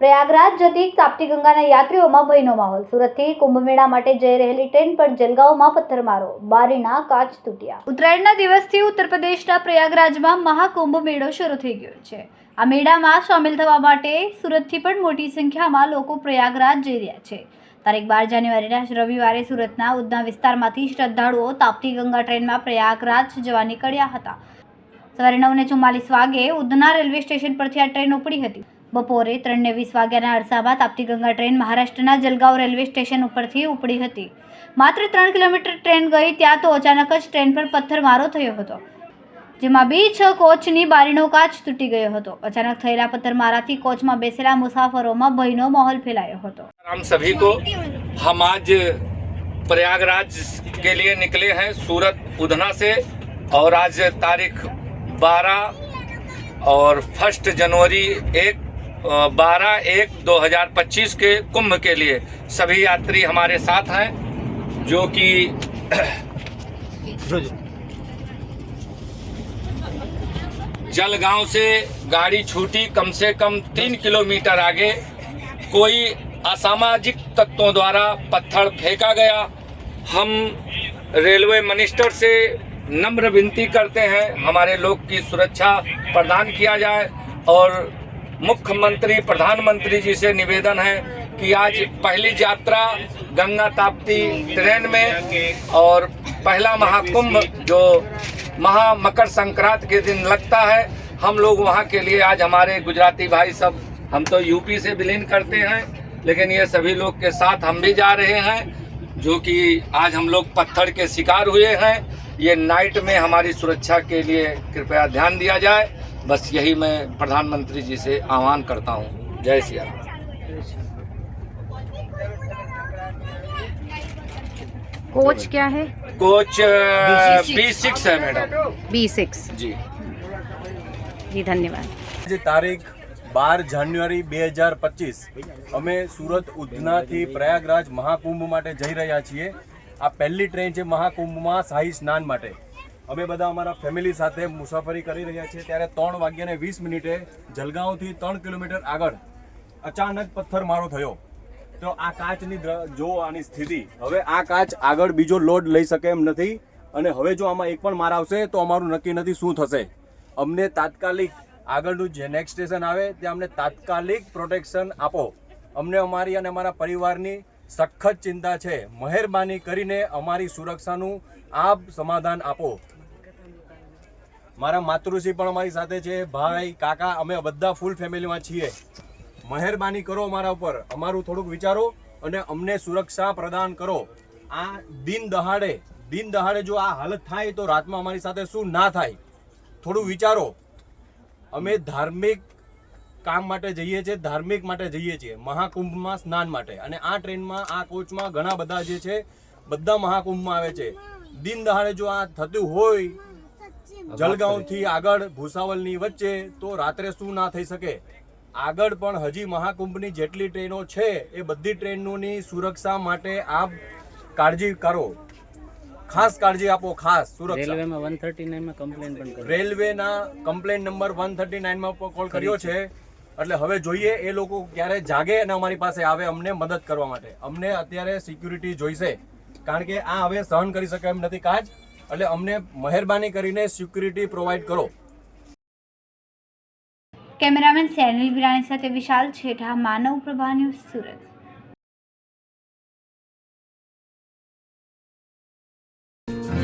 પ્રયાગરાજ જતી તાપ્તી ગંગાના યાત્રીઓમાં ભયનો માહોલ. સુરતથી કુંભ મેળા માટે જઈ રહેલી ટ્રેન પર જલગાંવમાં પથ્થરમારો. બારીના કાચ તૂટ્યા. ઉત્તરાયણના દિવસથી ઉત્તર પ્રદેશના પ્રયાગરાજમાં મહાકુંભ મેળો શરૂ થઈ ગયો છે. આ મેળામાં સામેલ થવા માટે સુરતથી પણ મોટી સંખ્યામાં લોકો પ્રયાગરાજ જઈ રહ્યા છે. તારીખ બાર જાન્યુઆરીના રવિવારે સુરતના ઉધના વિસ્તારમાંથી શ્રદ્ધાળુઓ તાપ્તી ગંગા ટ્રેનમાં પ્રયાગરાજ જવા નીકળ્યા હતા. સવારે નવને ચુમ્માલીસ વાગે ઉધના રેલવે સ્ટેશન પરથી આ ટ્રેન ઉપડી હતી. બપોરે ત્રણને વીસ વાગ્યાના અરસામાં તાપ્તી ગંગા ટ્રેન મહારાષ્ટ્રના જલગાંવ રેલવે સ્ટેશન ઉપરથી ઉપડી હતી. માત્ર ત્રણ કિલોમીટર ટ્રેન ગઈ, ત્યાં તો અચાનક જ ટ્રેન પર પથ્થરમારો થયો હતો, જેમાં બી છ કોચની બારીનો કાચ તૂટી ગયો હતો. અચાનક થયેલા પથ્થરમારાથી કોચમાં બેસેલા મુસાફરોમાં ભયનો માહોલ ફેલાયો હતો. हम सभी को हम आज प्रयागराज के लिए निकले हैं सूरत उधना से और आज तारीख 12 और फ़र्स्ट जनवरी एक बारह एक 2025 के कुंभ के लिए सभी यात्री हमारे साथ हैं जो कि जलगांव से गाड़ी छूटी कम से कम तीन किलोमीटर आगे कोई असामाजिक तत्वों द्वारा पत्थर फेंका गया। हम रेलवे मिनिस्टर से नम्र विनती करते हैं, हमारे लोग की सुरक्षा प्रदान किया जाए और मुख्यमंत्री, प्रधानमंत्री जी से निवेदन है कि आज पहली यात्रा गंगा ताप्ती ट्रेन में और पहला महाकुंभ जो महा मकर संक्रांत के दिन लगता है, हम लोग वहाँ के लिए आज हमारे गुजराती भाई सब, हम तो यूपी से विलीन करते हैं। लेकिन ये सभी लोग के साथ हम भी जा रहे हैं जो कि आज हम लोग पत्थर के शिकार हुए हैं। ये नाइट में हमारी सुरक्षा के लिए कृपया ध्यान दिया जाए। बस यही मैं प्रधानमंत्री जी से आह्वान करता हूँ। जय सिया कोच क्या है? Coach B six. है मैडम। B six. जी। जी धन्यवाद। तारीख બાર જાન્યુઆરી બે હજાર પચીસ. અમે સુરત ઉધનાથી પ્રયાગરાજ મહાકુંભ માટે જઈ રહ્યા છીએ. આ પહેલી ટ્રેન છે મહાકુંભમાં શાહી સ્નાન માટે. અમે બધા અમારા ફેમિલી સાથે મુસાફરી કરી રહ્યા છીએ. ત્યારે ત્રણ વાગ્યાને વીસ મિનિટે જલગાંવથી ત્રણ કિલોમીટર આગળ અચાનક પથ્થરમારો થયો. તો આ કાચની જો આની સ્થિતિ. હવે આ કાચ આગળ બીજો લોડ લઈ શકે એમ નથી. અને હવે જો આમાં એક પણ માર આવશે તો અમારું નક્કી નથી શું થશે. અમને તાત્કાલિક આગળનું જે નેક્સ્ટ સ્ટેશન આવે, ત્યાં અમને તાત્કાલિક પ્રોટેક્શન આપો. અમને અમારી અને અમારા પરિવારની સખત ચિંતા છે. મહેરબાની કરીને અમારી સુરક્ષાનું આપ સમાધાન આપો. મારા માતૃશ્રી પણ અમારી સાથે છે. ભાઈ, કાકા, અમે બધા ફૂલ ફેમિલીમાં છીએ. મહેરબાની કરો અમારા ઉપર. અમારું થોડુંક વિચારો અને અમને સુરક્ષા પ્રદાન કરો. આ દિન દહાડે દિન દહાડે જો આ હાલત થાય તો રાતમાં અમારી સાથે શું ના થાય? થોડું વિચારો. અમે ધાર્મિક કામ માટે જઈએ છીએ, ધાર્મિક માટે જઈએ છીએ, મહાકુંભમાં સ્નાન માટે. અને આ ટ્રેનમાં, આ કોચમાં ઘણા બધા જે છે, બધા મહાકુંભમાં આવે છે. દિન દહાડે જો આ થતું હોય, જલગાંવથી આગળ, ભૂસાવલની વચ્ચે, તો રાત્રે શું ના થઈ શકે? આગળ પણ હજી મહાકુંભની જેટલી ટ્રેનો છે, એ બધી ટ્રેનોની સુરક્ષા માટે આપ કાળજી કરો. ખાસ કાળજી આપો ખાસ સુરક્ષા. રેલવેમાં વન થર્ટી નાઇનમાં કમ્પ્લેન પણ કરી. રેલવેના કમ્પ્લેન નંબર વન થર્ટી નાઇનમાં કોલ કર્યો છે. એટલે હવે જોઈએ એ લોકો ક્યારે જાગે અને અમારી પાસે આવે અમને મદદ કરવા માટે. અમને અત્યારે સિક્યુરિટી જોઈશે. કારણ કે આ હવે સહન કરી શકે એમ નથી કાજ એટલે અમને મહેરબાની કરીને સિક્યુરિટી પ્રોવાઈડ કરો. કેમેરામેન સેનિલ વિરાણી સાથે વિશાલ છેઠા માનવ પ્રભા ન્યૂઝ સુરત.